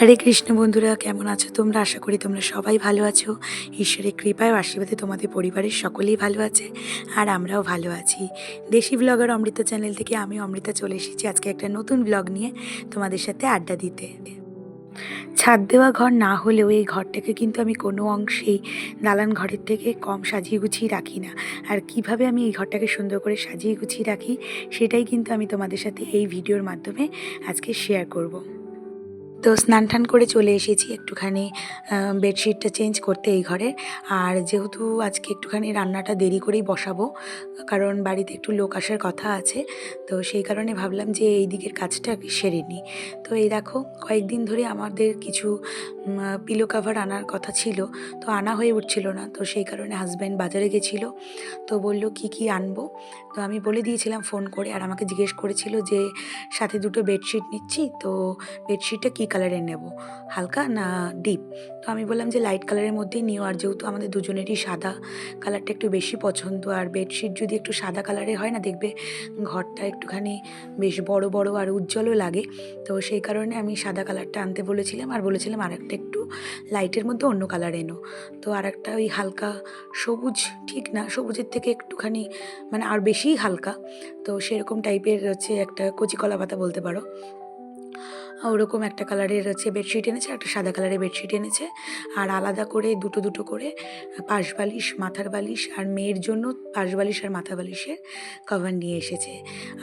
হরে কৃষ্ণ বন্ধুরা, কেমন আছো তোমরা? আশা করি তোমরা সবাই ভালো আছো। ঈশ্বরের কৃপায় আশীর্বাদে তোমাদের পরিবারের সকলেই ভালো আছে আর আমরাও ভালো আছি। দেশি ব্লগার অমৃতা চ্যানেল থেকে আমি অমৃতা চলে এসেছি আজকে একটা নতুন ব্লগ নিয়ে তোমাদের সাথে আড্ডা দিতে। ছাদ দেওয়া ঘর না হলেও এই ঘরটাকে কিন্তু আমি কোনো অংশেই দালান ঘরের থেকে কম সাজিয়ে গুছিয়ে রাখি না। আর কীভাবে আমি এই ঘরটাকে সুন্দর করে সাজিয়ে গুছিয়ে রাখি, সেটাই কিন্তু আমি তোমাদের সাথে এই ভিডিওর মাধ্যমে আজকে শেয়ার করব। তো স্নান টান করে চলে এসেছি একটুখানি বেডশিটটা চেঞ্জ করতে এই ঘরে। আর যেহেতু আজকে একটুখানি রান্নাটা দেরি করেই বসাবো, কারণ বাড়িতে একটু লোক আসার কথা আছে, তো সেই কারণে ভাবলাম যে এই দিকের কাজটা সেরে নিই। তো এই দেখো, কয়েকদিন ধরে আমাদের কিছু পিলো কাভার আনার কথা ছিল, তো আনা হয়ে উঠছিল না। তো সেই কারণে হাজব্যান্ড বাজারে গেছিল, তো বলল কি কি আনব? তো আমি বলে দিয়েছিলাম ফোন করে আর আমাকে জিজ্ঞেস করেছিল যে, সাথে দুটো বেডশিট নিচ্ছি, তো বেডশিটটা কী কালারের নেব? হালকা না ডিপ? তো আমি বললাম যে, লাইট কালারের মধ্যেই নিও, আর যেহেতু আমাদের দুজনেরই সাদা, কালারটা একটু বেশি পছন্দ, আর বেডশিট যদি একটু সাদা কালারের হয় না, দেখবে ঘরটা একটুখানি বেশ বড় বড় আর উজ্জ্বলও লাগে। তো সেই কারণে আমি সাদা কালারটা আনতে বলেছিলাম, আর বলেছিলাম আর একটা একটু লাইটের মধ্যে অন্য কালার এনো। তো আর একটা ওই হালকা সবুজ, ঠিক না, সবুজের থেকে একটুখানি মানে আর বেশিই হালকা। তো সেরকম টাইপের হচ্ছে একটা কচি কলা পাতা বলতে পারো। ওরকম একটা কালারের হচ্ছে বেডশিট এনেছে, একটা সাদা কালারের বেডশিট এনেছে। আর আলাদা করে দুটো দুটো করে পাশ বালিশ মাথার বালিশ আর মেয়ের জন্য পাশ বালিশ আর মাথা বালিশের কভার নিয়ে এসেছে।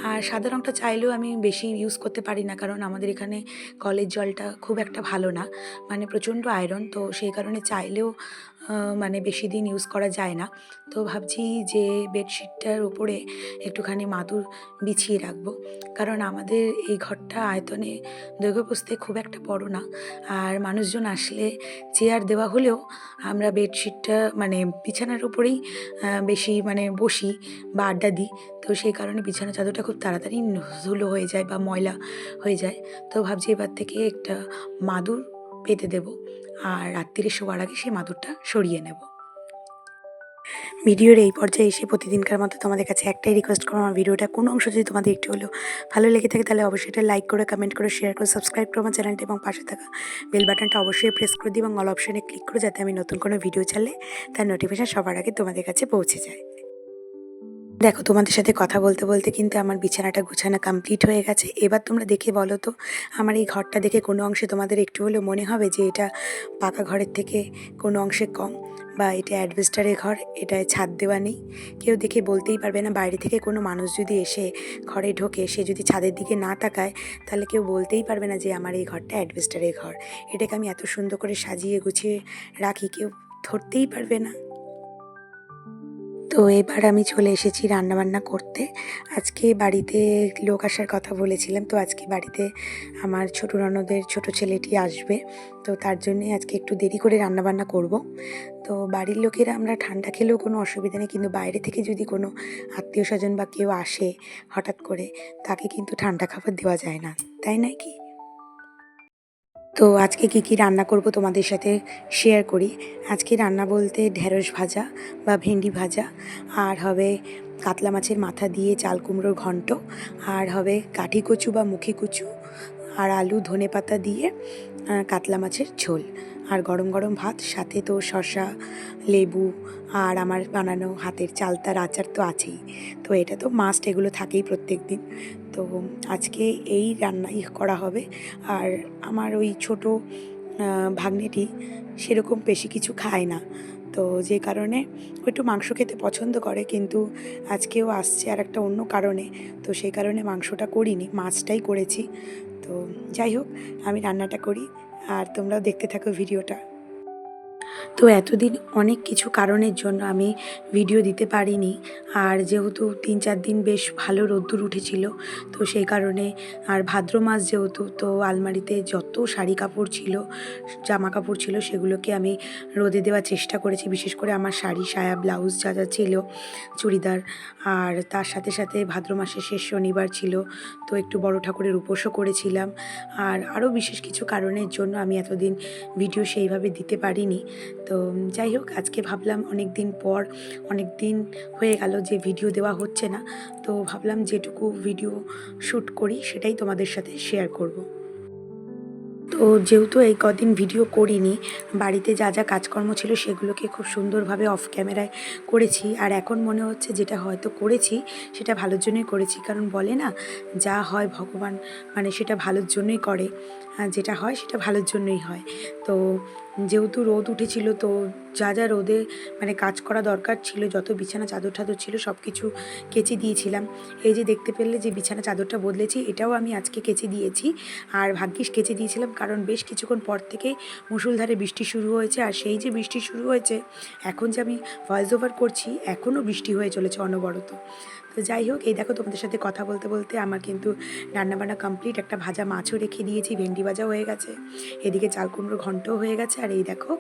আর সাদা রঙটা চাইলেও আমি বেশি ইউজ করতে পারি না, কারণ আমাদের এখানে কলের জলটা খুব একটা ভালো না। মানে প্রচণ্ড আয়রন তো সেই কারণে চাইলেও মানে বেশি দিন ইউজ করা যায় না। তো ভাবছি যে বেডশিটটার উপরে একটুখানি মাদুর বিছিয়ে রাখব। কারণ আমাদের এই ঘরটা আয়তনে দৈর্ঘ্যপ্রস্থে খুব একটা বড় না। আর মানুষজন আসলে চেয়ার দেওয়া হলেও আমরা বেডশিটটা মানে বিছানার উপরেই বেশি মানে বসি বা আড্ডা দিই। তো সেই কারণে বিছানা চাদরটা খুব তাড়াতাড়ি ধুলো হয়ে যায় বা ময়লা হয়ে যায়। তো ভাবছি এবার থেকে একটা মাদুর পেতে দেবো আর রাত্রিরে শোয়ার আগে সেই মাদুরটা সরিয়ে নেব। ভিডিওর এই পর্যায়ে এসে প্রতিদিনকার মতো তোমাদের কাছে একটাই রিকোয়েস্ট করো আমার ভিডিওটা কোনো অংশ যদি তোমাদের একটু হলেও ভালো লেগে থাকে তাহলে অবশ্যই এটা লাইক করে কমেন্ট করে শেয়ার করে সাবস্ক্রাইব করো আমার চ্যানেলটা এবং পাশে থাকা বেল বাটনটা অবশ্যই প্রেস করে দিই এবং অল অপশনে ক্লিক করে যাতে আমি নতুন কোনো ভিডিও চাললে তার নোটিফিকেশন সবার আগে তোমাদের কাছে পৌঁছে যায়। দেখো, তোমাদের সাথে কথা বলতে বলতে কিন্তু আমার বিছানাটা গুছানো কমপ্লিট হয়ে গেছে। এবার তোমরা দেখে বলো তো, আমার এই ঘরটা দেখে কোনো অংশে তোমাদের একটু হলেও মনে হবে যে এটা পাকা ঘরের থেকে কোনো অংশে কম বা এটা অ্যাডভেস্টারের ঘর এটায় ছাদ দেওয়া নেই। কেউ দেখে বলতেই পারবে না, বাইরে থেকে কোনো মানুষ যদি এসে ঘরে ঢোকে, সে যদি ছাদের দিকে না তাকায়, তাহলে কেউ বলতেই পারবে না যে আমার এই ঘরটা অ্যাডভেস্টারের ঘর। এটাকে আমি এত সুন্দর করে সাজিয়ে গুছিয়ে রাখি, কেউ ধরতেই পারবে না। তো এবার আমি চলে এসেছি রান্নাবান্না করতে। আজকে বাড়িতে লোক আসার কথা বলেছিলাম, তো আজকে বাড়িতে আমার ছোট ননদের ছোট ছেলেটি আসবে, তো তার জন্যে আজকে একটু দেরি করে রান্নাবান্না করব। তো বাড়ির লোকেরা আমরা ঠান্ডা খেলেও কোনো অসুবিধা নেই, কিন্তু বাইরে থেকে যদি কোনো আত্মীয় স্বজন বা কেউ আসে হঠাৎ করে, তাকে কিন্তু ঠান্ডা খাবার দেওয়া যায় না। তাই নয় কি? তো আজকে কি কি রান্না করব তোমাদের সাথে শেয়ার করি। আজকে রান্না বলতে ঢেঁড়স ভাজা বা ভেন্ডি ভাজা, আর হবে কাতলা মাছের মাথা দিয়ে চাল কুমড়োর ঘন্ট, আর হবে কাঠি কচু বা মুখি কচু, আর আলু ধনে পাতা দিয়ে কাতলা মাছের ঝোল। আর গরম গরম ভাত, সাথে তো শসা, লেবু আর আমার বানানো হাতের চালতার আচার তো আছেই। তো এটা তো মাস্ট এগুলো থাকেই প্রত্যেক দিন তো আজকে এই রান্নাই করা হবে। আর আমার ওই ছোটো ভাগ্নেটি সেরকম বেশি কিছু খায় না। তো যে কারণে ও একটু মাংস খেতে পছন্দ করে, কিন্তু আজকেও আসছে আর একটা অন্য কারণে। তো সেই কারণে মাংসটা করিনি মাছটাই করেছি। তো যাই হোক, আমি রান্নাটা করি। আর তোমরাও দেখতে থাকো ভিডিওটা। তো এতদিন অনেক কিছু কারণের জন্য আমি ভিডিও দিতে পারিনি। আর যেহেতু তিন চার দিন বেশ ভালো রোদ্দুর উঠেছিল, তো সেই কারণে আর ভাদ্র মাস যেহেতু, তো আলমারিতে যত শাড়ি কাপড় ছিল, জামা কাপড় ছিল, সেগুলোকে আমি রোদে দেওয়ার চেষ্টা করেছি। বিশেষ করে আমার শাড়ি, সায়া, ব্লাউজ যা যা ছিল, চুড়িদার, আর তার সাথে সাথে ভাদ্র মাসের শেষ শনিবার ছিল, তো একটু বড় ঠাকুরের উপোসও করেছিলাম। আর আরও বিশেষ কিছু কারণের জন্য আমি এতদিন ভিডিও সেইভাবে দিতে পারিনি। তো যাই হোক, আজকে ভাবলাম অনেক দিন পর অনেক দিন হয়ে গেল যে ভিডিও দেওয়া হচ্ছে না, তো ভাবলাম যেটুকু ভিডিও শ্যুট করি সেটাই তোমাদের সাথে শেয়ার করব। তো যেহেতু এই কদিন ভিডিও করিনি, বাড়িতে যা যা কাজকর্ম ছিল সেগুলোকে খুব সুন্দরভাবে অফ ক্যামেরায় করেছি, আর এখন মনে হচ্ছে যেটা হয়তো করেছি, সেটা ভালোর জন্যই করেছি কারণ বলে না, যা হয় ভগবান মানে সেটা ভালোর জন্যই করে যেটা হয় সেটা ভালোর জন্যই হয় তো যেহেতু রোদ উঠেছিল, তো যা যা রোদে মানে কাজ করা দরকার ছিল, যত বিছানা চাদর টাদর ছিল সব কিছু কেচে দিয়েছিলাম। এই যে দেখতে পেলে যে বিছানা চাদরটা বদলেছি, এটাও আমি আজকে কেচে দিয়েছি। আর ভাগ্যিস কেচে দিয়েছিলাম, কারণ বেশ কিছুক্ষণ পর থেকে মুসুলধারে বৃষ্টি শুরু হয়েছে। আর সেই যে বৃষ্টি শুরু হয়েছে, এখন যে আমি ভয়েস ওভার করছি, এখনও বৃষ্টি হয়ে চলেছে অনবরত। তো যাই হোক, এই দেখো তোমাদের সাথে কথা বলতে বলতে আমার কিন্তু রান্নাবান্না কমপ্লিট একটা ভাজা মাছও রেখে দিয়েছি, ভেন্ডি ভাজা হয়ে গেছে। এদিকে চাল কুমড়ো ঘন্টও হয়ে গেছে, আর এই দেখো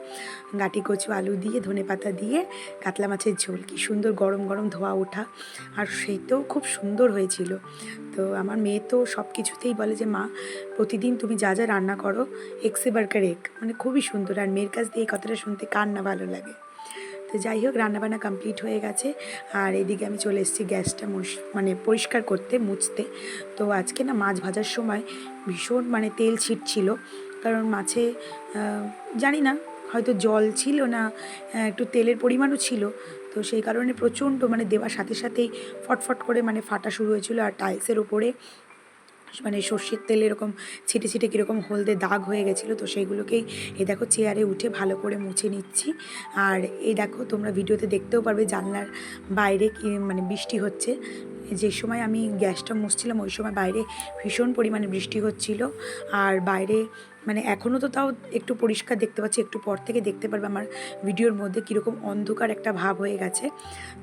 গাটি কচু আলু দিয়ে, ধনে পাতা দিয়ে, কাতলা মাছের ঝোল। কি সুন্দর গরম গরম ধোয়া ওঠা, আর সেই তো খুব সুন্দর হয়েছিল। তো আমার মেয়ে তো সব কিছুতেই বলে যে, মা, প্রতিদিন তুমি যা যা রান্না করো, এক্সে বার্কার এক মানে খুবই সুন্দর, আর মেয়ের কাছ দিয়ে এই কথাটা শুনতে কার না ভালো লাগে। তো যাই হোক, রান্নাবান্না কমপ্লিট হয়ে গেছে। আর এদিকে আমি চলে এসেছি গ্যাসটা মানে পরিষ্কার করতে, মুছতে। তো আজকে না মাছ ভাজার সময় ভীষণ মানে তেল ছিটছিল। কারণ মাছে জানি না, হয়তো জল ছিল না একটু তেলের পরিমাণও ছিল। তো সেই কারণে প্রচণ্ড মানে দেওয়ার সাথে সাথেই ফটফট করে মানে ফাটা শুরু হয়েছিল। আর টাইলসের ওপরে মানে সর্ষের তেল এরকম ছিটে ছিটে কীরকম হলদে দাগ হয়ে গেছিল, তো সেইগুলোকেই এ দেখো চেয়ারে উঠে ভালো করে মুছে নিচ্ছি। আর এই দেখো তোমরা ভিডিওতে দেখতেও পারবে জানলার বাইরে কি মানে বৃষ্টি হচ্ছে। যে সময় আমি গ্যাসটা মুছছিলাম, ওই সময় বাইরে ভীষণ পরিমাণে বৃষ্টি হচ্ছিল। আর বাইরে মানে এখনও তো তাও একটু পরিষ্কার দেখতে পাচ্ছি, একটু পর থেকে দেখতে পারবে আমার ভিডিওর মধ্যে কীরকম অন্ধকার একটা ভাব হয়ে গেছে।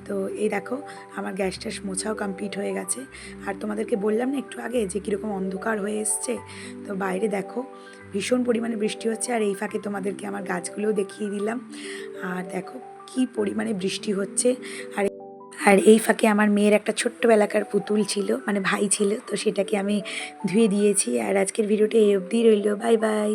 তো এই দেখো, আমার গ্যাস ট্যাস মোছাও কমপ্লিট হয়ে গেছে। আর তোমাদেরকে বললাম না একটু আগে যে কীরকম অন্ধকার হয়ে এসছে? তো বাইরে দেখো, ভীষণ পরিমাণে বৃষ্টি হচ্ছে। আর এই ফাঁকে তোমাদেরকে আমার গাছগুলোও দেখিয়ে দিলাম। আর দেখো, কি পরিমাণে বৃষ্টি হচ্ছে। আর আর এই ফাঁকে আমার মেয়ের একটা ছোট্টবেলাকার পুতুল ছিল মানে ভাই ছিল, তো সেটাকে আমি ধুয়ে দিয়েছি। আর আজকের ভিডিওটা এই অবধি রইল। Bye bye.